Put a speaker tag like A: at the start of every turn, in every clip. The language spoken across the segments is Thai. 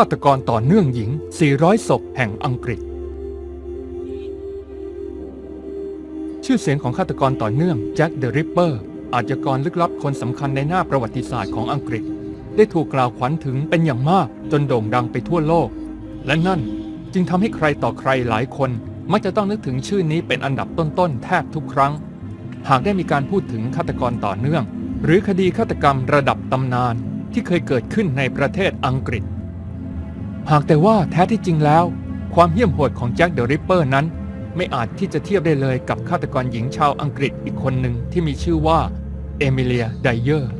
A: ฆาตกรต่อเนื่องหญิง 400 ศพแห่งอังกฤษ ชื่อเสียงของฆาตกรต่อเนื่องแจ็คเดอะริปเปอร์อาชญากรลึกลับคนสำคัญในหน้าประวัติศาสตร์ของอังกฤษ ได้ถูกกล่าวขวัญถึงเป็นอย่างมากจนโด่งดังไปทั่วโลก และนั่นจึงทำให้ใครต่อใครหลายคน มักจะต้องนึกถึงชื่อนี้เป็นอันดับต้นๆแทบทุกครั้ง หากได้มีการพูดถึงฆาตกรต่อเนื่อง หรือคดีฆาตกรรมระดับตำนานที่เคยเกิดขึ้นในประเทศอังกฤษ หากแต่ว่าแท้ที่จริงแล้ว ความเหี้ยมโหดของแจ็คเดอะริปเปอร์นั้น ไม่อาจที่จะเทียบได้เลยกับฆาตกรหญิงชาวอังกฤษอีกคนหนึ่งที่มีชื่อว่าเอมิเลียไดเยอร์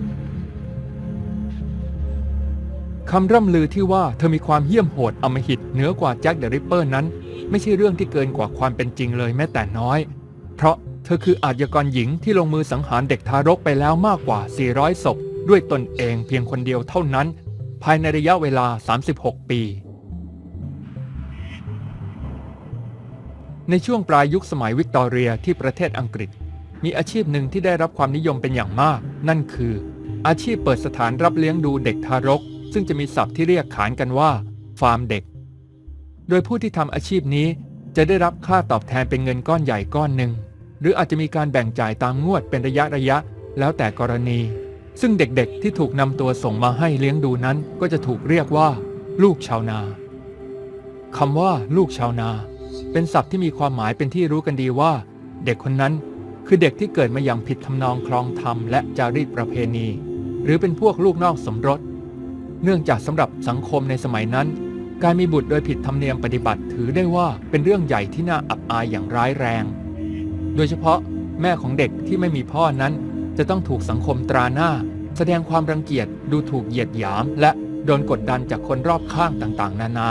A: คำร่ำลือที่ว่าเธอมีความเหี้ยมโหดอำมหิตเหนือกว่าแจ็คเดอะริปเปอร์นั้น ไม่ใช่เรื่องที่เกินกว่าความเป็นจริงเลยแม้แต่น้อย เพราะเธอคืออาชญากรหญิงที่ลงมือสังหารเด็กทารกไปแล้วมากกว่า 400 ศพ ด้วยตนเองเพียงคนเดียวเท่านั้น ภายในระยะเวลา 36 ปี ในช่วงปลายยุคสมัยวิกตอเรียที่ประเทศอังกฤษ มีอาชีพหนึ่งที่ได้รับความนิยมเป็นอย่างมาก นั่นคือ อาชีพเปิดสถานรับเลี้ยงดูเด็กทารก ซึ่งจะมีศัพท์ที่เรียกขานกันว่า ฟาร์มเด็ก โดยผู้ที่ทำอาชีพนี้จะได้รับค่าตอบแทนเป็นเงินก้อนใหญ่ก้อนหนึ่ง หรืออาจจะมีการแบ่งจ่ายตามงวดเป็นระยะระยะ แล้วแต่กรณี ซึ่งเด็กๆที่ถูกนำตัวส่งมาให้เลี้ยงดูนั้นก็จะถูกเรียกว่า ลูกชาวนาคำว่า ลูกชาวนา เป็นศัพท์ที่มีความหมายเป็นที่รู้กันดีว่า เด็กคนนั้นคือเด็กที่เกิดมาอย่างผิดทำนองคลองธรรมและจารีตประเพณี หรือเป็นพวกลูกนอกสมรส เนื่องจากสำหรับสังคมในสมัยนั้น การมีบุตรโดยผิดธรรมเนียมปฏิบัติถือได้ว่าเป็นเรื่องใหญ่ที่น่าอับอายอย่างร้ายแรง โดยเฉพาะแม่ของเด็กที่ไม่มีพ่อนั้น จะต้องถูกสังคมตราหน้า แสดงความรังเกียจดูถูกเหยียดหยาม และโดนกดดันจากคนรอบข้างต่างๆ นานา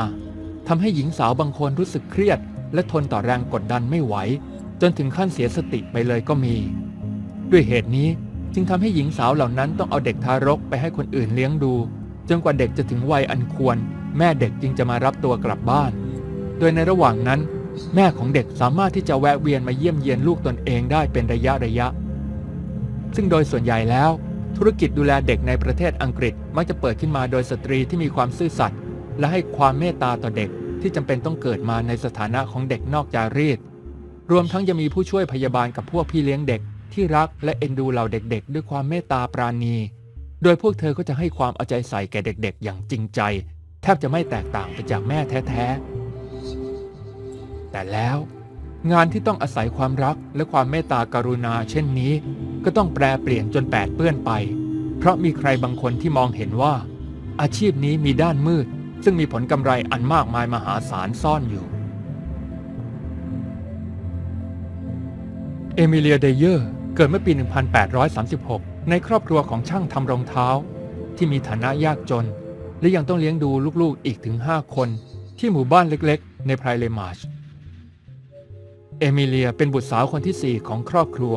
A: ทำให้หญิงสาวบางคนรู้สึกเครียด และทนต่อแรงกดดันไม่ไหว จนถึงขั้นเสียสติไปเลยก็มี ด้วยเหตุนี้จึงทำให้หญิงสาวเหล่านั้นต้องเอาเด็กทารกไปให้คนอื่นเลี้ยงดู จนกว่าเด็กจะถึงวัยอันควร แม่เด็กจึงจะมารับตัวกลับบ้าน โดยในระหว่างนั้น แม่ของเด็กสามารถที่จะแวะเวียนมาเยี่ยมเยียนลูกตนเองได้เป็นระยะระยะ ซึ่งโดยส่วนใหญ่แล้ว ธุรกิจดูแลเด็กในประเทศอังกฤษมักจะเปิดขึ้นมาโดยสตรีที่มีความซื่อสัตย์และให้ความเมตตาต่อเด็กที่จำเป็นต้องเกิดมาในสถานะของเด็กนอกจารีต รวมทั้งยังมีผู้ช่วยพยาบาลกับพวกพี่เลี้ยงเด็ก ที่รักและเอ็นดูเหล่าเด็กๆ ด้วยความเมตตาปราณี โดยพวกเธอก็จะให้ความเอาใจใส่แก่เด็กๆ อย่างจริงใจ แทบจะไม่แตกต่างไปจากแม่แท้ๆ แต่แล้ว งานที่ต้องอาศัยความรักและความเมตตากรุณาเช่นนี้ ก็ต้องแปรเปลี่ยนจนแปดเปื้อนไป เพราะมีใครบางคนที่มองเห็นว่า อาชีพนี้มีด้านมืด ซึ่งมีผลกำไรอันมากมายมหาศาลซ่อนอยู่ เอมิเลียเดเยอร์เกิดเมื่อปี 1836 ในครอบครัวของช่างทำรองเท้า ที่มีฐานะยากจน และยังต้องเลี้ยงดูลูกๆอีกถึง 5 คน ที่หมู่บ้านเล็กๆ ในไพรเลมาช เอมิเลียเป็นบุตรสาวคนที่ 4 ของครอบครัว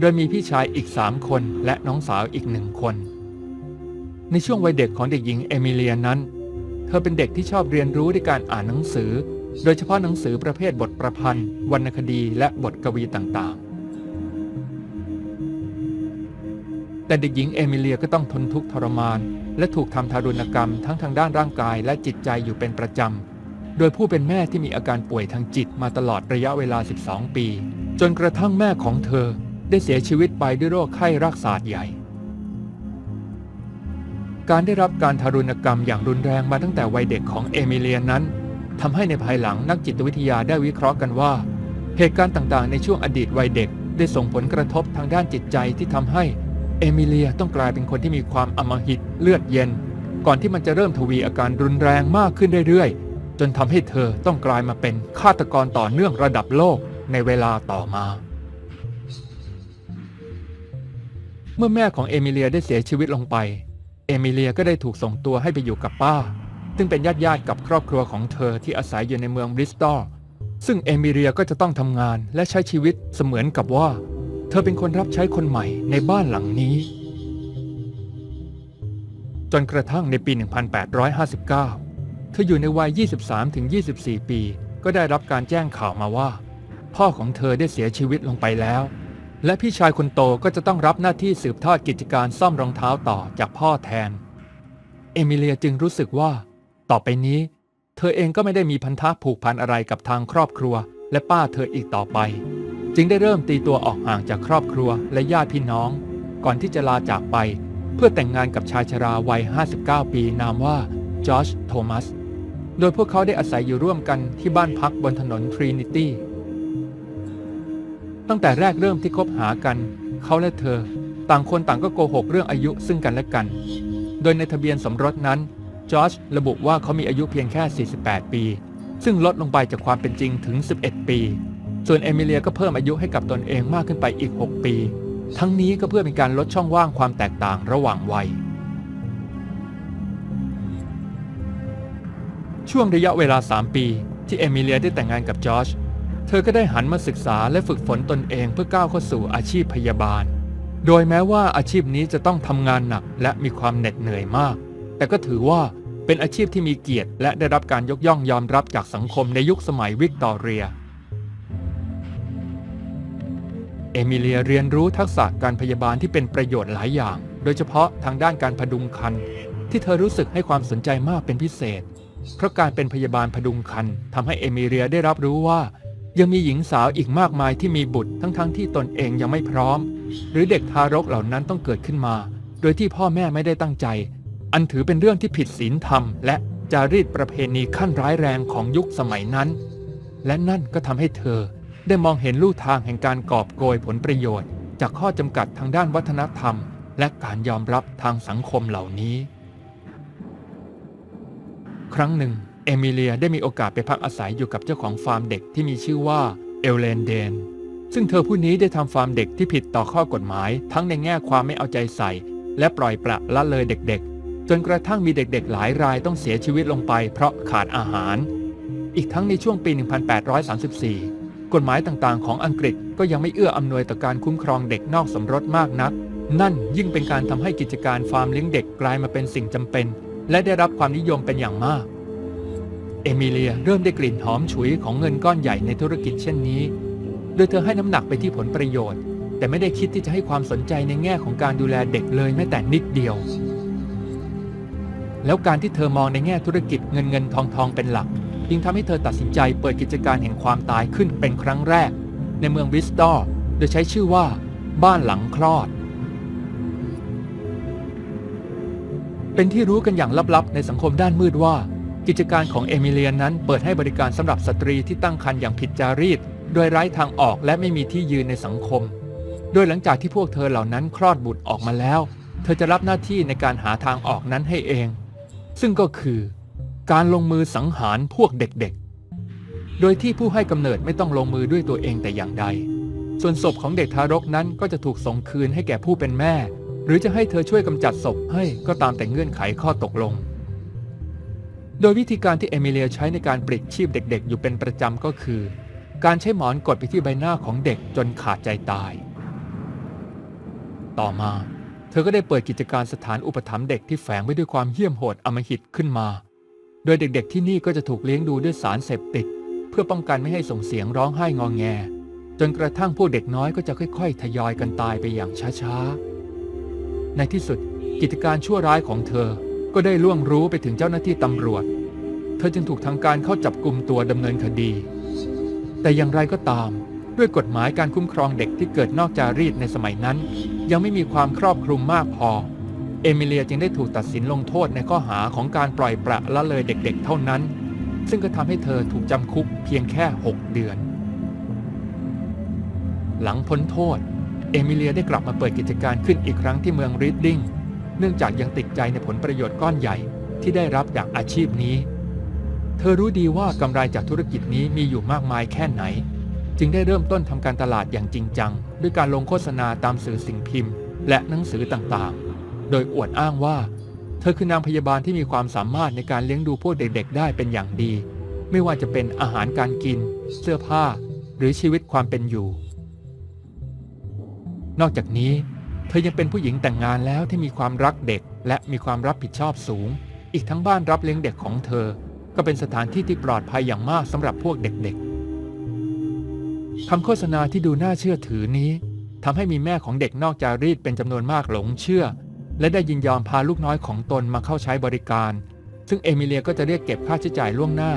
A: โดยมีพี่ชายอีก3คนและน้องสาวอีกหนึ่งคน ในช่วงวัยเด็กของเด็กหญิงเอมิเลียนั้น เธอเป็นเด็กที่ชอบเรียนรู้ด้วยการอ่านหนังสือ โดยเฉพาะหนังสือประเภทบทประพันธ์ วรรณคดีและบทกวีต่างๆ แต่เด็กหญิงเอมิเลียก็ต้องทนทุกข์ทรมาน และถูกทำทารุณกรรมทั้งทางด้านร่างกายและจิตใจอยู่เป็นประจำ โดยผู้เป็นแม่ที่มีอาการป่วยทางจิตมาตลอดระยะเวลา 12 ปี จนกระทั่งแม่ของเธอได้เสียชีวิตไปด้วยโรคไข้รักษาใหญ่ การได้รับการทารุณกรรมอย่างรุนแรงมาตั้งแต่วัยเด็กของเอมิเลียนนั้นทำให้ในภายหลังนักจิตวิทยาได้วิเคราะห์กันว่า เหตุการณ์ต่างๆ ในช่วงอดีตวัยเด็ก ได้ส่งผลกระทบทางด้านจิตใจที่ทำให้เอมิเลียต้องกลายเป็นคนที่มีความอมหิตเลือดเย็น ก่อนที่มันจะเริ่มทวีอาการรุนแรงมากขึ้นเรื่อยๆ จนทำให้เธอต้องกลายมาเป็นฆาตกรต่อเนื่องระดับโลกในเวลาต่อมา เมื่อแม่ของเอมิเลียได้เสียชีวิตลงไป เอมิเลียก็ได้ถูกส่งตัวให้ไปอยู่กับป้า ซึ่งเป็นญาติญาติๆกับครอบครัวของเธอที่อาศัยอยู่ในเมืองบริสตอลซึ่งเอมิเลียก็จะต้องทำงานและใช้ชีวิตเสมือนกับว่า เธอเป็นคนรับใช้คนใหม่ในบ้านหลังนี้ จนกระทั่งในปี 1859 เธออยู่ในวัย 23-24 ปี ก็ได้รับการแจ้งข่าวมาว่า พ่อของเธอได้เสียชีวิตลงไปแล้ว และพี่ชายคนโตก็จะต้องรับหน้าที่สืบทอดกิจการซ่อมรองเท้าต่อจากพ่อแทน เอมิเลียจึงรู้สึกว่า ต่อไปนี้ เธอเองก็ไม่ได้มีพันธะผูกพันอะไรกับทางครอบครัว และป้าเธออีกต่อไป จึงได้เริ่มตีตัวออกห่างจากครอบครัวและญาติพี่น้อง ก่อนที่จะลาจากไป เพื่อแต่งงานกับชายชราวัย 59 ปีนามว่าจอร์จโทมัส โดยพวกเขาได้อาศัยอยู่ร่วมกันที่บ้านพักบนถนนทรีนิตี้ตั้งแต่แรกเริ่มที่คบหากัน เขาและเธอ ต่างคนต่างก็โกหกเรื่องอายุซึ่งกันและกัน โดยในทะเบียนสมรสนั้นจอร์จระบุว่าเขามีอายุเพียงแค่ 48 ปี ซึ่งลดลงไปจากความเป็นจริงถึง 11 ปี ส่วนเอมิเลียก็เพิ่มอายุให้กับตนเองมากขึ้นไปอีก 6 ปี ทั้งนี้ก็เพื่อเป็นการลดช่องว่างความแตกต่างระหว่างวัย ช่วงระยะเวลา 3 ปี ที่เอมิเลียได้แต่งงานกับจอร์จเธอก็ได้หันมาศึกษาและฝึกฝนตนเองเพื่อก้าวเข้าสู่อาชีพพยาบาล โดยแม้ว่าอาชีพนี้จะต้องทำงานหนักและมีความเหน็ดเหนื่อยมาก แต่ก็ถือว่าเป็นอาชีพที่มีเกียรติ และได้รับการยกย่องยอมรับจากสังคมในยุคสมัยวิกตอเรีย เอมิเลียเรียนรู้ทักษะการพยาบาลที่เป็นประโยชน์หลายอย่าง โดยเฉพาะทางด้านการพดุงครรภ์ที่เธอรู้สึกให้ความสนใจมากเป็นพิเศษ เพราะการเป็นพยาบาลพดุงครรภ์ทำให้เอมิเลียได้รับรู้ว่า ยังมีหญิงสาวอีกมากมายที่มีบุตรทั้งๆทที่ตนเองยังไม่พร้อม หรือเด็กทารกเหล่านั้นต้องเกิดขึ้นมา โดยที่พ่อแม่ไม่ได้ตั้งใจ อันถือเป็นเรื่องที่ผิดศีลธรรม และจารีตประเพณีขั้นร้ายแรงของยุคสมัยนั้น และนั่นก็ทำให้เธอ ได้มองเห็นลู่ทางแห่งการกอบโกยผลประโยชน์ จากข้อจำกัดทางด้านวัฒนธรรม และการยอมรับทางสังคมเหล่านี้ ครั้งหนึ่ง เอมิเลียได้มีโอกาสไปพักอาศัยอยู่กับเจ้าของฟาร์มเด็กที่มีชื่อว่าเอลเลนเดน ซึ่งเธอผู้นี้ได้ทำฟาร์มเด็กที่ผิดต่อข้อกฎหมาย ทั้งในแง่ความไม่เอาใจใส่ และปล่อยปละละเลยเด็กๆ จนกระทั่งมีเด็กๆ หลายรายต้องเสียชีวิตลงไปเพราะขาดอาหาร อีกทั้งในช่วงปี 1834 กฎหมายต่างๆ ของอังกฤษก็ยังไม่เอื้ออำนวยต่อการคุ้มครองเด็กนอกสมรสมากนัก นั่นยิ่งเป็นการทำให้กิจการฟาร์มเลี้ยงเด็กกลายมาเป็นสิ่งจำเป็น และได้รับความนิยมเป็นอย่างมาก เอมิเลียเริ่มได้กลิ่นหอมฉุยของเงินก้อนใหญ่ในธุรกิจเช่นนี้ โดยเธอให้น้ำหนักไปที่ผลประโยชน์ แต่ไม่ได้คิดที่จะให้ความสนใจในแง่ของการดูแลเด็กเลยแม้แต่นิดเดียว แล้วการที่เธอมองในแง่ธุรกิจเงินเงินทองทองเป็นหลักจึงทำให้เธอตัดสินใจเปิดกิจการแห่งความตายขึ้นเป็นครั้งแรก ในเมืองบริสตอลโดยใช้ชื่อว่า บ้านหลังคลอด เป็นที่รู้กันอย่างลับๆ ในสังคมด้านมืดว่า กิจการของเอมิเลียนนั้นเปิดให้บริการสำหรับสตรีที่ตั้งครรภ์อย่างผิดจารีต โดยไร้ทางออกและไม่มีที่ยืนในสังคม โดยหลังจากที่พวกเธอเหล่านั้นคลอดบุตรออกมาแล้ว เธอจะรับหน้าที่ในการหาทางออกนั้นให้เอง ซึ่งก็คือ การลงมือสังหารพวกเด็กๆ โดยที่ผู้ให้กำเนิดไม่ต้องลงมือด้วยตัวเองแต่อย่างใด ส่วนศพของเด็กทารกนั้นก็จะถูกส่งคืนให้แก่ผู้เป็นแม่ หรือจะให้เธอช่วยกำจัดศพให้ก็ตามแต่เงื่อนไขข้อตกลง โดยวิธีการที่เอมิเลียใช้ในการปลิดชีพเด็กๆ อยู่เป็นประจำก็คือ การใช้หมอนกดไปที่ใบหน้าของเด็กจนขาดใจตาย ต่อมา เธอก็ได้เปิดกิจการสถานอุปถัมภ์เด็กที่แฝงไว้ด้วยความเหี้ยมโหดอมหิตขึ้นมา โดยเด็กๆ ที่นี่ก็จะถูกเลี้ยงดูด้วยสารเสพติด เพื่อป้องกันไม่ให้ส่งเสียงร้องไห้งองแง จนกระทั่งพวกเด็กน้อยก็จะค่อย ๆ ทยอยกันตายไปอย่างช้าๆ ในที่สุดกิจการชั่วร้ายของเธอ ก็ได้ล่วงรู้ไปถึงเจ้าหน้าที่ตำรวจ เธอจึงถูกทางการเข้าจับกลุ่มตัวดำเนินคดี แต่อย่างไรก็ตาม ด้วยกฎหมายการคุ้มครองเด็กที่เกิดนอกจารีตในสมัยนั้น ยังไม่มีความครอบคลุมมากพอ เอมิเลียจึงได้ถูกตัดสินลงโทษในข้อหาของการปล่อยปละละเลยเด็กๆ เท่านั้น ซึ่งก็ทำให้เธอถูกจำคุกเพียงแค่ 6 เดือน หลังพ้นโทษ เอมิเลียได้กลับมาเปิดกิจการขึ้นอีกครั้งที่เมืองรีดดิงเนื่องจากยังติดใจในผลประโยชน์ก้อนใหญ่ที่ได้รับจากอาชีพนี้ เธอรู้ดีว่ากำไรจากธุรกิจนี้มีอยู่มากมายแค่ไหน จึงได้เริ่มต้นทำการตลาดอย่างจริงจัง ด้วยการลงโฆษณาตามสื่อสิ่งพิมพ์ และหนังสือต่างๆ โดยอวดอ้างว่า เธอคือนางพยาบาลที่มีความสามารถในการเลี้ยงดูพวกเด็กๆ ได้เป็นอย่างดี ไม่ว่าจะเป็นอาหารการกิน เสื้อผ้า หรือชีวิตความเป็นอยู่ นอกจากนี้เธอยังเป็นผู้หญิงแต่งงานแล้วที่มีความรักเด็ก และมีความรับผิดชอบสูง อีกทั้งบ้านรับเลี้ยงเด็กของเธอ ก็เป็นสถานที่ที่ปลอดภัยอย่างมากสำหรับพวกเด็กๆคำโฆษณาที่ดูน่าเชื่อถือนี้ทำให้มีแม่ของเด็กนอกจารีตเป็นจำนวนมากหลงเชื่อ และได้ยินยอมพาลูกน้อยของตนมาเข้าใช้บริการ ซึ่งเอมิเลียก็จะเรียกเก็บค่าใช้จ่ายล่วงหน้า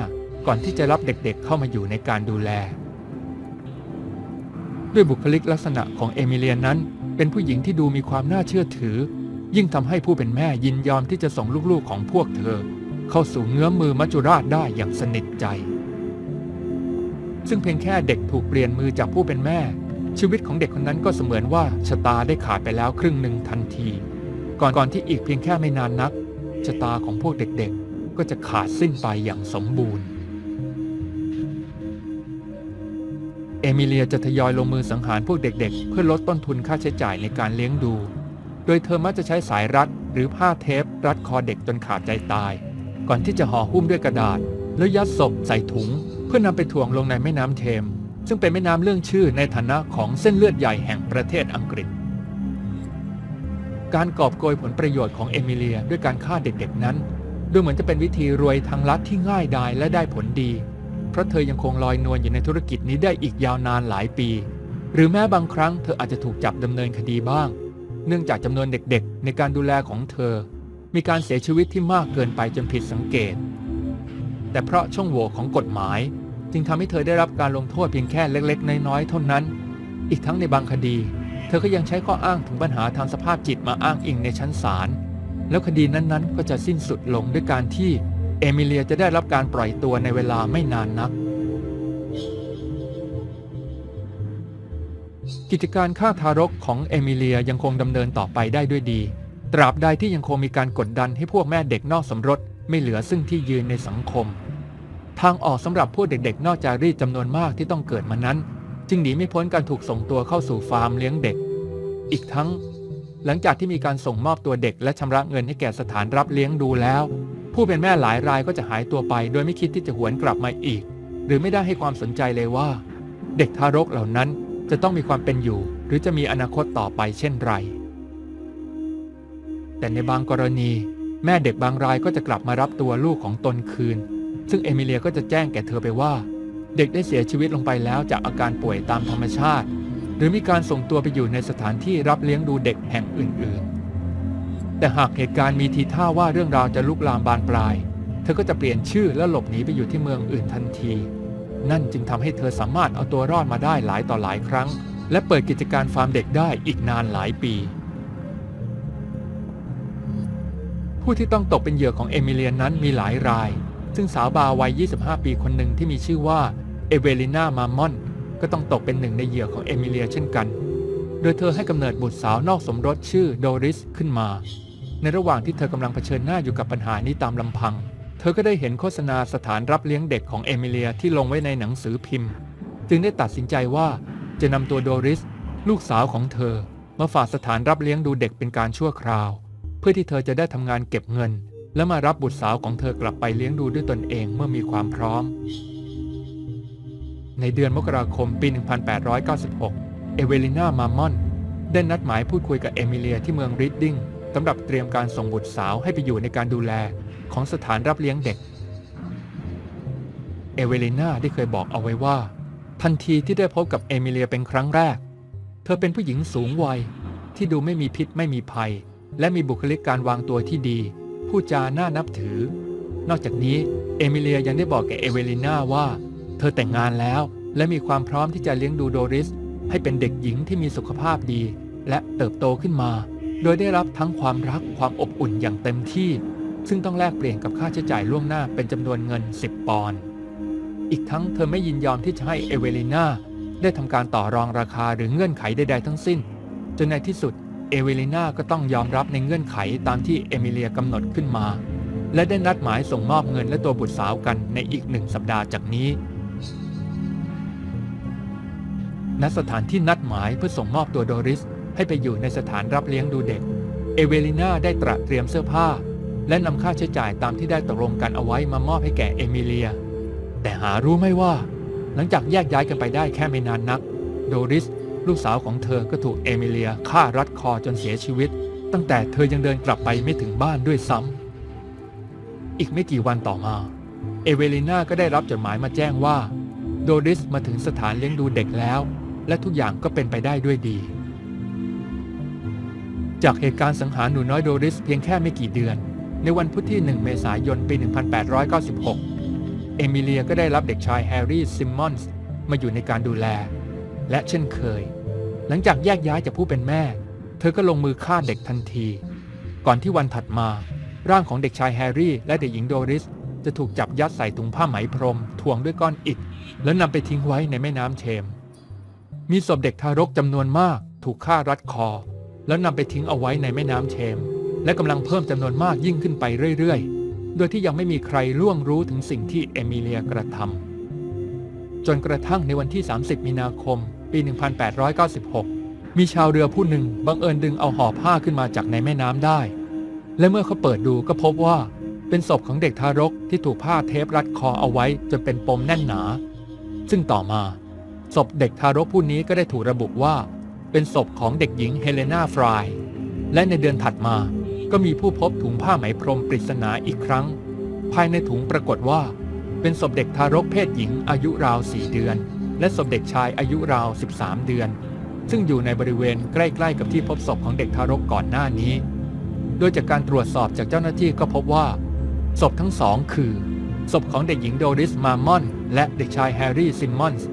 A: ก่อนที่จะรับเด็กๆ เข้ามาอยู่ในการดูแล ด้วยบุคลิกลักษณะของเอมิเลียนนั้น เป็นผู้หญิงที่ดูมีความน่าเชื่อถือ ยิ่งทำให้ผู้เป็นแม่ยินยอมที่จะส่งลูกๆของพวกเธอ เข้าสู่เงื้อมมือมัจจุราชได้อย่างสนิทใจ ซึ่งเพียงแค่เด็กถูกเปลี่ยนมือจากผู้เป็นแม่ ชีวิตของเด็กคนนั้นก็เสมือนว่าชะตาได้ขาดไปแล้วครึ่งหนึ่งทันที ก่อนก่อนที่อีกเพียงแค่ไม่นานนักชะตาของพวกเด็กๆ ก็จะขาดสิ้นไปอย่างสมบูรณ์ อมิเลียจะทยอยลงมือสังหารพวกเด็กๆ เพื่อลดต้นทุนค่าใช้จ่ายในการเลี้ยงดู โดยเธอมักจะใช้สายรัดหรือผ้าเทป รัดคอเด็กจนขาดใจตาย ก่อนที่จะห่อหุ้มด้วยกระดาษ แล้วยัดศพใส่ถุง เพื่อนำไปถ่วงลงในแม่น้ำเทม ซึ่งเป็นแม่น้ำเรื่องชื่อในฐานะของเส้นเลือดใหญ่แห่งประเทศอังกฤษ การกอบโกยผลประโยชน์ของเอมิเลียด้วยการฆ่าเด็กๆนั้น ดูเหมือนจะเป็นวิธีรวยทางลัดที่ง่ายดายและได้ผลดี ราะเธอยังคงลอยนวลอยู่ในธุรกิจนี้ได้อีกยาวนานหลายปี หรือแม้บางครั้งเธออาจจะถูกจับดำเนินคดีบ้าง เนื่องจากจำนวนเด็กๆ ในการดูแลของเธอ มีการเสียชีวิตที่มากเกินไปจนผิดสังเกต แต่เพราะช่องโหว่ของกฎหมาย จึงทำให้เธอได้รับการลงโทษเพียงแค่เล็กๆ น้อยๆเท่านั้น อีกทั้งในบางคดี เธอก็ยังใช้ข้ออ้างถึงปัญหาทางสภาพจิตมาอ้างอิงในชั้นศาลแล้วคดีนั้นๆ ก็จะสิ้นสุดลงด้วยการที่ เอมิเลียจะได้รับการปล่อยตัวในเวลาไม่นานนัก กิจการฆ่าทารกของเอมิเลียยังคงดำเนินต่อไปได้ด้วยดี ตราบใดที่ยังคงมีการกดดันให้พวกแม่เด็กนอกสมรสไม่เหลือซึ่งที่ยืนในสังคม ทางออกสำหรับพวกเด็กๆ นอกจารีตจำนวนมากที่ต้องเกิดมานั้น จึงหนีไม่พ้นการถูกส่งตัวเข้าสู่ฟาร์มเลี้ยงเด็ก อีกทั้ง หลังจากที่มีการส่งมอบตัวเด็กและชำระเงินให้แก่สถานรับเลี้ยงดูแล้ว ผู้เป็นแม่หลายรายก็จะหายตัวไป โดยไม่คิดที่จะหวนกลับมาอีก หรือไม่ได้ให้ความสนใจเลยว่า เด็กทารกเหล่านั้นจะต้องมีความเป็นอยู่ หรือจะมีอนาคตต่อไปเช่นไร แต่ในบางกรณี แม่เด็กบางรายก็จะกลับมารับตัวลูกของตนคืน ซึ่งเอมิเลียก็จะแจ้งแก่เธอไปว่า เด็กได้เสียชีวิตลงไปแล้วจากอาการป่วยตามธรรมชาติ หรือมีการส่งตัวไปอยู่ในสถานที่รับเลี้ยงดูเด็กแห่งอื่น ๆ แต่หากเหตุการณ์มีทีท่าว่าเรื่องราวจะลุกลามบานปลาย เธอก็จะเปลี่ยนชื่อและหลบหนีไปอยู่ที่เมืองอื่นทันที นั่นจึงทำให้เธอสามารถเอาตัวรอดมาได้หลายต่อหลายครั้ง และเปิดกิจการฟาร์มเด็กได้อีกนานหลายปี ผู้ที่ต้องตกเป็นเหยื่อของเอมิเลียนนั้นมีหลายราย ซึ่งสาวบาววัย 25 ปีคนหนึ่งที่มีชื่อว่าเอเวลิน่ามามอนก็ต้องตกเป็นหนึ่งในเหยื่อของเอมิเลียเช่นกัน โดยเธอให้กำเนิดบุตรสาวนอกสมรสชื่อโดริสขึ้นมา ในระหว่างที่เธอกำลังเผชิญหน้าอยู่กับปัญหานี้ตามลำพัง เธอก็ได้เห็นโฆษณาสถานรับเลี้ยงเด็กของเอมิเลียที่ลงไว้ในหนังสือพิมพ์ จึงได้ตัดสินใจว่าจะนำตัวโดริส ลูกสาวของเธอ มาฝากสถานรับเลี้ยงดูเด็กเป็นการชั่วคราว เพื่อที่เธอจะได้ทำงานเก็บเงิน และมารับบุตรสาวของเธอกลับไปเลี้ยงดูด้วยตนเองเมื่อมีความพร้อม ในเดือนมกราคมปี 1896 เอเวลิน่ามามอนได้นัดหมายพูดคุยกับเอมิเลียที่เมืองริดดิ้ง สำหรับเตรียมการส่งบุตรสาวให้ไปอยู่ในการดูแลของสถานรับเลี้ยงเด็ก เอเวลิน่าได้เคยบอกเอาไว้ว่า ทันทีที่ได้พบกับเอมิเลียเป็นครั้งแรก เธอเป็นผู้หญิงสูงวัย ที่ดูไม่มีพิษไม่มีภัย และมีบุคลิกการวางตัวที่ดีพูดจาน่านับถือ นอกจากนี้เอมิเลียยังได้บอกแก่เอเวลิน่าว่า เธอแต่งงานแล้ว และมีความพร้อมที่จะเลี้ยงดูโดริส ให้เป็นเด็กหญิงที่มีสุขภาพดี และเติบโตขึ้นมา โดยได้รับทั้งความรักความอบอุ่นอย่างเต็มที่ ซึ่งต้องแลกเปลี่ยนกับค่าใช้จ่ายล่วงหน้าเป็นจำนวนเงิน 10 ปอนด์อีกทั้งเธอไม่ยินยอมที่จะให้เอเวลิน่าได้ทำการต่อรองราคาหรือเงื่อนไขใดๆทั้งสิ้น จนในที่สุดเอเวลิน่าก็ต้องยอมรับในเงื่อนไขตามที่เอมิเลียกำหนดขึ้นมา และได้นัดหมายส่งมอบเงินและตัวบุตรสาวกันในอีกหนึ่งสัปดาห์จากนี้ณสถานที่นัดหมายเพื่อส่งมอบตัวโดริส ให้ไปอยู่ในสถานรับเลี้ยงดูเด็ก เอเวลิน่าได้ตระเตรียมเสื้อผ้า และนำค่าใช้จ่ายตามที่ได้ตกลงกันเอาไว้มามอบให้แก่เอมิเลีย แต่หารู้ไม่ว่า หลังจากแยกย้ายกันไปได้แค่ไม่นานนัก โดริส ลูกสาวของเธอก็ถูกเอมิเลียฆ่ารัดคอจนเสียชีวิต ตั้งแต่เธอยังเดินกลับไปไม่ถึงบ้านด้วยซ้ำอีกไม่กี่วันต่อมา เอเวลิน่าก็ได้รับจดหมายมาแจ้งว่า โดริสมาถึงสถานเลี้ยงดูเด็กแล้ว และทุกอย่างก็เป็นไปได้ด้วยดี จากเหตุการณ์สังหารหนูน้อยโดริสเพียงแค่ไม่กี่เดือน ในวันพุธที่ 1 เมษายนปี 1896 เอมิเลียก็ได้รับเด็กชายแฮร์รี่ซิมมอนส์มาอยู่ในการดูแล และเช่นเคย หลังจากแยกย้ายจากผู้เป็นแม่ เธอก็ลงมือฆ่าเด็กทันที ก่อนที่วันถัดมา ร่างของเด็กชายแฮร์รี่และเด็กหญิงโดริส จะถูกจับยัดใส่ถุงผ้าไหมพรมถ่วงด้วยก้อนอิฐแล้วนำไปทิ้งไว้ในแม่น้ำเชม มีศพเด็กทารกจำนวนมากถูกฆ่ารัดคอ แล้วนำไปทิ้งเอาไว้ในแม่น้ำเชม และกำลังเพิ่มจำนวนมากยิ่งขึ้นไปเรื่อยๆ โดยที่ยังไม่มีใครล่วงรู้ถึงสิ่งที่เอมิเลียกระทำจนกระทั่งในวันที่ 30 มีนาคม ปี 1896 มีชาวเรือผู้หนึ่งบังเอิญดึงเอาห่อผ้าขึ้นมาจากในแม่น้ำได้ และเมื่อเขาเปิดดูก็พบว่าเป็นศพของเด็กทารกที่ถูกผ้าเทปรัดคอเอาไว้จนเป็นปมแน่นหนา ซึ่งต่อมาศพเด็กทารกผู้นี้ก็ได้ถูกระบุว่า เป็นศพของเด็กหญิงเฮเลนาฟราย และในเดือนถัดมาก็มีผู้พบถุงผ้าไหมพรมปริศนาอีกครั้ง ภายในถุงปรากฏว่า เป็นศพเด็กทารกเพศหญิงอายุราว 4 เดือน และศพเด็กชายอายุราว 13 เดือน ซึ่งอยู่ในบริเวณใกล้ๆกับที่พบศพของเด็กทารกก่อนหน้านี้ โดยจากการตรวจสอบจากเจ้าหน้าที่ก็พบว่าศพทั้งสองคือศพของเด็กหญิงโดริสมามอน และเด็กชายแฮร์รี่ซิมมอนส์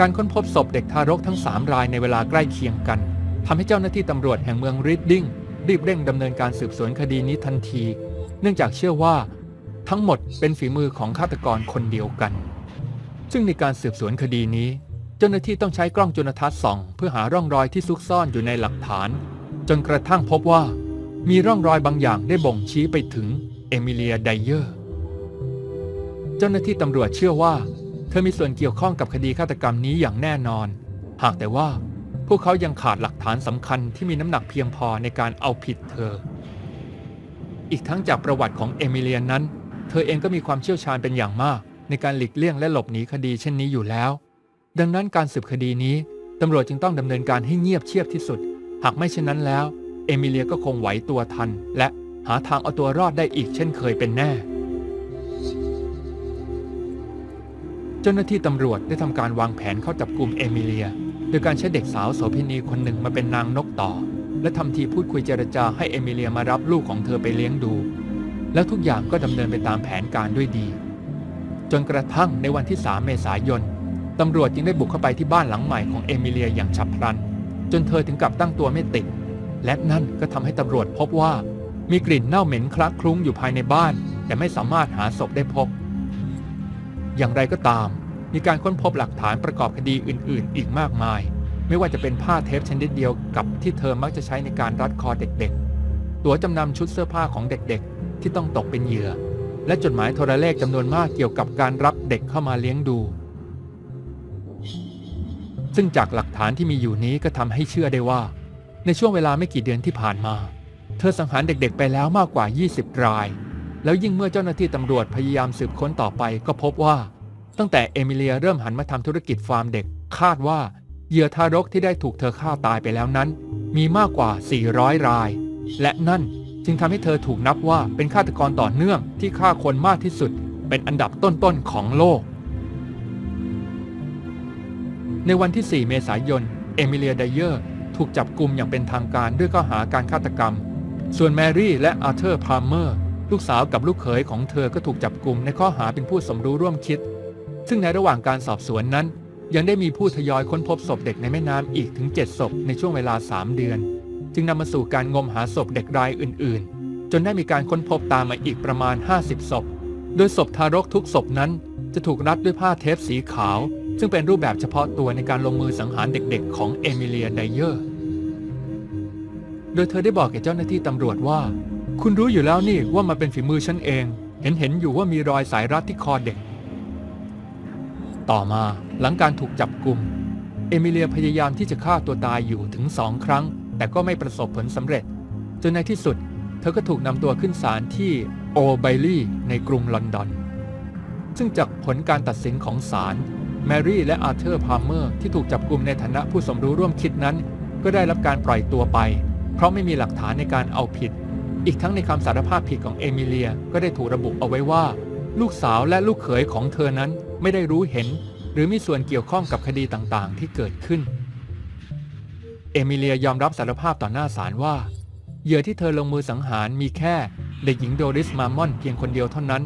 A: การค้นพบศพเด็กทารกทั้ง 3 รายในเวลาใกล้เคียงกันทำให้เจ้าหน้าที่ตำรวจแห่งเมืองริดดิ้งรีบเร่งดำเนินการสืบสวนคดีนี้ทันที เนื่องจากเชื่อว่า ทั้งหมดเป็นฝีมือของฆาตกรคนเดียวกัน ซึ่งในการสืบสวนคดีนี้ เจ้าหน้าที่ต้องใช้กล้องจุลทรรศน์ส่อง เพื่อหาร่องรอยที่ซุกซ่อนอยู่ในหลักฐาน จนกระทั่งพบว่า มีร่องรอยบางอย่างได้บ่งชี้ไปถึงเอมิเลียไดเยอร์ เจ้าหน้าที่ตำรวจเชื่อว่า เธอมีส่วนเกี่ยวข้องกับคดีฆาตกรรมนี้อย่างแน่นอน หากแต่ว่า พวกเขายังขาดหลักฐานสำคัญที่มีน้ำหนักเพียงพอในการเอาผิดเธอ อีกทั้งจากประวัติของเอมิเลียนนั้น เธอเองก็มีความเชี่ยวชาญเป็นอย่างมาก ในการหลีกเลี่ยงและหลบหนีคดีเช่นนี้อยู่แล้ว ดังนั้นการสืบคดีนี้ตำรวจจึงต้องดำเนินการให้เงียบเชียบที่สุด หากไม่เช่นนั้นแล้ว เอมิเลียก็คงไหวตัวทัน และหาทางเอาตัวรอดได้อีกเช่นเคยเป็นแน่ จ้าหน้าที่ตำรวจได้ทำการวางแผนเข้าจับกลุ่มเอมิเลีย โดยการใช้เด็กสาวโสเภณีคนหนึ่งมาเป็นนางนกต่อ และทำทีพูดคุยเจรจาให้เอมิเลียมารับลูกของเธอไปเลี้ยงดู แล้วทุกอย่างก็ดำเนินไปตามแผนการด้วยดี จนกระทั่งในวันที่ 3 เมษายนตำรวจจึงได้บุกเข้าไปที่บ้านหลังใหม่ของเอมิเลียอย่างฉับพลัน จนเธอถึงกับตั้งตัวไม่ติด และนั่นก็ทำให้ตำรวจพบว่า มีกลิ่นเน่าเหม็นคละคลุ้งอยู่ภายในบ้าน แต่ไม่สามารถหาศพได้พบ อย่างไรก็ตาม มีการค้นพบหลักฐานประกอบคดีอื่น ๆ อีกมากมาย ไม่ว่าจะเป็นผ้าเทปชนิดเดียวกับที่เธอมักจะใช้ในการรัดคอเด็กๆ ตั๋วจำนำชุดเสื้อผ้าของเด็กๆ ที่ต้องตกเป็นเหยื่อ และจดหมายโทรเลขจำนวนมากเกี่ยวกับการรับเด็กเข้ามาเลี้ยงดู ซึ่งจากหลักฐานที่มีอยู่นี้ก็ทำให้เชื่อได้ว่า ในช่วงเวลาไม่กี่เดือนที่ผ่านมา เธอสังหารเด็กๆ ไปแล้วมากกว่า 20 ราย แล้วยิ่งเมื่อเจ้าหน้าที่ตำรวจพยายามสืบค้นต่อไปก็พบว่า ตั้งแต่เอมิเลียเริ่มหันมาทำธุรกิจฟาร์มเด็ก คาดว่าเหยื่อทารกที่ได้ถูกเธอฆ่าตายไปแล้วนั้น มีมากกว่า 400 ราย และนั่นจึงทำให้เธอถูกนับว่าเป็นฆาตกรต่อเนื่องที่ฆ่าคนมากที่สุด เป็นอันดับต้นๆของโลก ในวันที่ 4 เมษายน เอมิเลียไดเยอร์ ถูกจับกลุมอย่างเป็นทางการด้วยข้อหาการฆาตกรรม ส่วนแมรี่และอาร์เธอร์พาร์เมอร์ ลูกสาวกับลูกเขยของเธอก็ถูกจับกลุ่มในข้อหาเป็นผู้สมรู้ร่วมคิด ซึ่งในระหว่างการสอบสวนนั้น ยังได้มีผู้ทยอยค้นพบศพเด็กในแม่น้ำอีกถึง 7 ศพในช่วงเวลา 3 เดือน จึงนำมาสู่การงมหาศพเด็กรายอื่น ๆ จนได้มีการค้นพบตามมาอีกประมาณ 50 ศพ โดยศพทารกทุกศพนั้น จะถูกรัดด้วยผ้าเทปสีขาว ซึ่งเป็นรูปแบบเฉพาะตัวในการลงมือสังหารเด็ก ๆ ของเอมิเลียไดเยอร์ โดยเธอได้บอกแก่เจ้าหน้าที่ตำรวจว่า คุณรู้อยู่แล้วนี่ว่ามันเป็นฝีมือฉันเอง เห็นเห็นอยู่ว่ามีรอยสายรัดที่คอเด็ก ต่อมาหลังการถูกจับกลุ่ม เอมิเลียพยายามที่จะฆ่าตัวตายอยู่ถึงสองครั้ง แต่ก็ไม่ประสบผลสำเร็จ จนในที่สุด เธอก็ถูกนำตัวขึ้นศาลที่โอไบลี่ในกรุงลอนดอน ซึ่งจากผลการตัดสินของศาลแมรี่และอาร์เธอร์พาร์เมอร์ที่ถูกจับกลุ่มในฐานะผู้สมรู้ร่วมคิดนั้น ก็ได้รับการปล่อยตัวไป เพราะไม่มีหลักฐานในการเอาผิด อีกทั้งในคำสารภาพผิดของเอมิเลียก็ได้ถูกระบุเอาไว้ว่า ลูกสาวและลูกเขยของเธอนั้นไม่ได้รู้เห็น หรือมีส่วนเกี่ยวข้องกับคดีต่างๆ ที่เกิดขึ้น เอมิเลียยอมรับสารภาพต่อหน้าศาลว่า เหยื่อที่เธอลงมือสังหารมีแค่เด็กหญิงโดริสมามอนเพียงคนเดียวเท่านั้น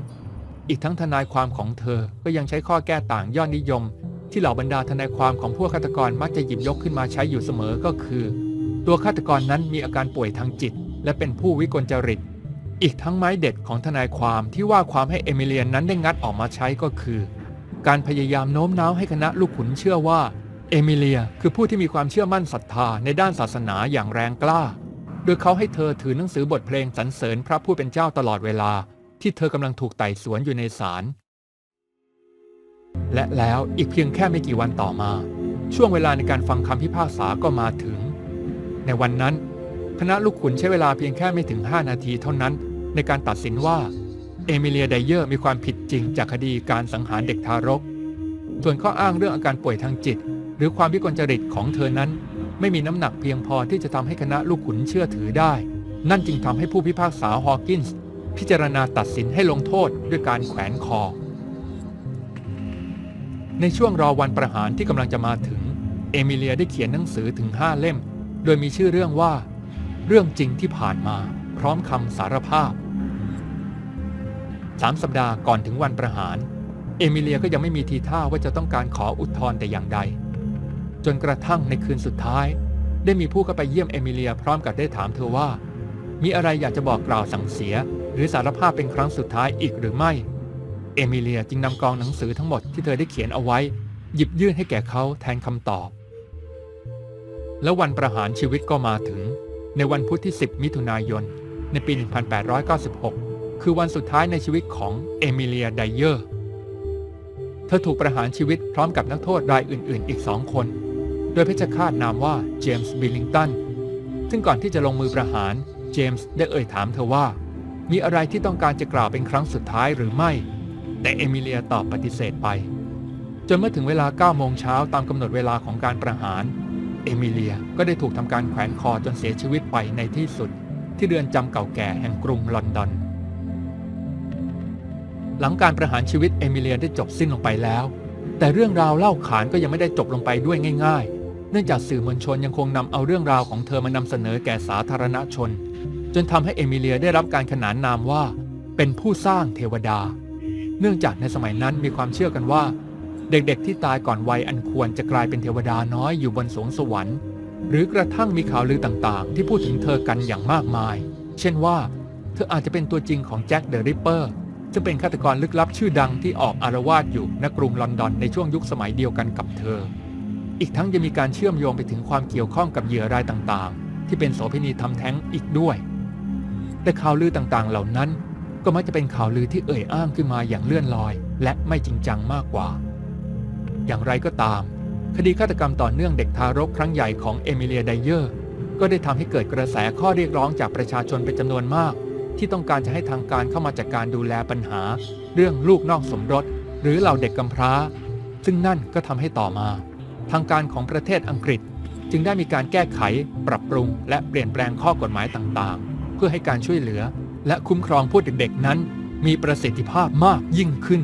A: อีกทั้งทนายความของเธอก็ยังใช้ข้อแก้ต่างยอดนิยม ที่เหล่าบรรดาทนายความของพวกฆาตกรมักจะหยิบยกขึ้นมาใช้อยู่เสมอก็คือ ตัวฆาตกรนั้นมีอาการป่วยทางจิต และเป็นผู้วิกลจริต อีกทั้งไม้เด็ดของทนายความที่ว่าความให้เอมิเลียนนั้นได้งัดออกมาใช้ก็คือ การพยายามโน้มน้าวให้คณะลูกขุนเชื่อว่าเอมิเลียคือผู้ที่มีความเชื่อมั่นศรัทธาในด้านศาสนาอย่างแรงกล้า โดยเขาให้เธอถือหนังสือบทเพลงสรรเสริญพระผู้เป็นเจ้าตลอดเวลา ที่เธอกำลังถูกไต่สวนอยู่ในศาล และแล้วอีกเพียงแค่ไม่กี่วันต่อมา ช่วงเวลาในการฟังคำพิพากษาก็มาถึง ในวันนั้น คณะลูกขุนใช้เวลาเพียงแค่ไม่ถึง 5 นาทีเท่านั้น ในการตัดสินว่า เอมิเลียไดเยอร์มีความผิดจริงจากคดีการสังหารเด็กทารก ส่วนข้ออ้างเรื่องอาการป่วยทางจิต หรือความวิกลจริตของเธอนั้น ไม่มีน้ำหนักเพียงพอที่จะทำให้คณะลูกขุนเชื่อถือได้ นั่นจึงทำให้ผู้พิพากษาฮอว์กินส์พิจารณาตัดสินให้ลงโทษด้วยการแขวนคอ ในช่วงรอวันประหารที่กำลังจะมาถึง เอมิเลียได้เขียนหนังสือถึง 5 เล่ม โดยมีชื่อเรื่องว่า เรื่องจริงที่ผ่านมาพร้อมคำสารภาพสามสัปดาห์ก่อนถึงวันประหาร เอมิเลียก็ยังไม่มีทีท่าว่าจะต้องการขออุทธรณ์แต่อย่างใด จนกระทั่งในคืนสุดท้าย ได้มีผู้เข้าไปเยี่ยมเอมิเลียพร้อมกับได้ถามเธอว่า มีอะไรอยากจะบอกกล่าวสั่งเสีย หรือสารภาพเป็นครั้งสุดท้ายอีกหรือไม่ เอมิเลียจึงนำกองหนังสือทั้งหมดที่เธอได้เขียนเอาไว้ หยิบยื่นให้แก่เขาแทนคำตอบ แล้ววันประหารชีวิตก็มาถึง ในวันพุธที่ 10 มิถุนายน ในปี 1896 คือวันสุดท้ายในชีวิตของเอมิเลียไดเยอร์ เธอถูกประหารชีวิตพร้อมกับนักโทษรายอื่น ๆ อีกสองคน โดยเพชฌฆาตนามว่าเจมส์บิลลิงตัน ซึ่งก่อนที่จะลงมือประหาร เจมส์ได้เอ่ยถามเธอว่า มีอะไรที่ต้องการจะกล่าวเป็นครั้งสุดท้ายหรือไม่ แต่เอมิเลียตอบปฏิเสธไป จนเมื่อถึงเวลา9โมงเช้าตามกำหนดเวลาของการประหาร เอมิเลียก็ได้ถูกทำการแขวนคอจนเสียชีวิตไปในที่สุด ที่เรือนจำเก่าแก่แห่งกรุงลอนดอน หลังการประหารชีวิตเอมิเลียได้จบสิ้นลงไปแล้ว แต่เรื่องราวเล่าขานก็ยังไม่ได้จบลงไปด้วยง่ายๆ เนื่องจากสื่อมวลชนยังคงนำเอาเรื่องราวของเธอมานำเสนอแก่สาธารณชน จนทำให้เอมิเลียได้รับการขนานนามว่า เป็นผู้สร้างเทวดา เนื่องจากในสมัยนั้นมีความเชื่อกันว่า เด็กๆที่ตายก่อนวัยอันควรจะกลายเป็นเทวดาน้อยอยู่บนสวงสวรรค์ หรือกระทั่งมีข่าวลือต่างๆ ที่พูดถึงเธอกันอย่างมากมาย เช่นว่า เธออาจจะเป็นตัวจริงของแจ็คเดอะริปเปอร์ซึ่งเป็นฆาตกรลึกลับชื่อดังที่ออกอารวาสอยู่ณกรุงลอนดอนในช่วงยุคสมัยเดียวกันกับเธอ อีกทั้งยังมีการเชื่อมโยงไปถึงความเกี่ยวข้องกับเหยื่อรายต่างๆ ที่เป็นโสเภณีทำแท้งอีกด้วย แต่ข่าวลือต่างๆ เหล่านั้น ก็มักจะเป็นข่าวลือที่เอ่ยอ้างขึ้นมาอย่างเลื่อนลอย และไม่จริงจังมากกว่า อย่างไรก็ตาม คดีฆาตกรรมต่อเนื่องเด็กทารกครั้งใหญ่ของเอมิเลียไดเยอร์ ก็ได้ทำให้เกิดกระแสข้อเรียกร้องจากประชาชนเป็นจำนวนมาก ที่ต้องการจะให้ทางการเข้ามาจัดการดูแลปัญหา เรื่องลูกนอกสมรส หรือเหล่าเด็กกำพร้า ซึ่งนั่นก็ทำให้ต่อมา ทางการของประเทศอังกฤษ จึงได้มีการแก้ไข ปรับปรุง และเปลี่ยนแปลงข้อกฎหมายต่างๆ เพื่อให้การช่วยเหลือ และคุ้มครองผู้เด็กๆนั้น มีประสิทธิภาพมากยิ่งขึ้น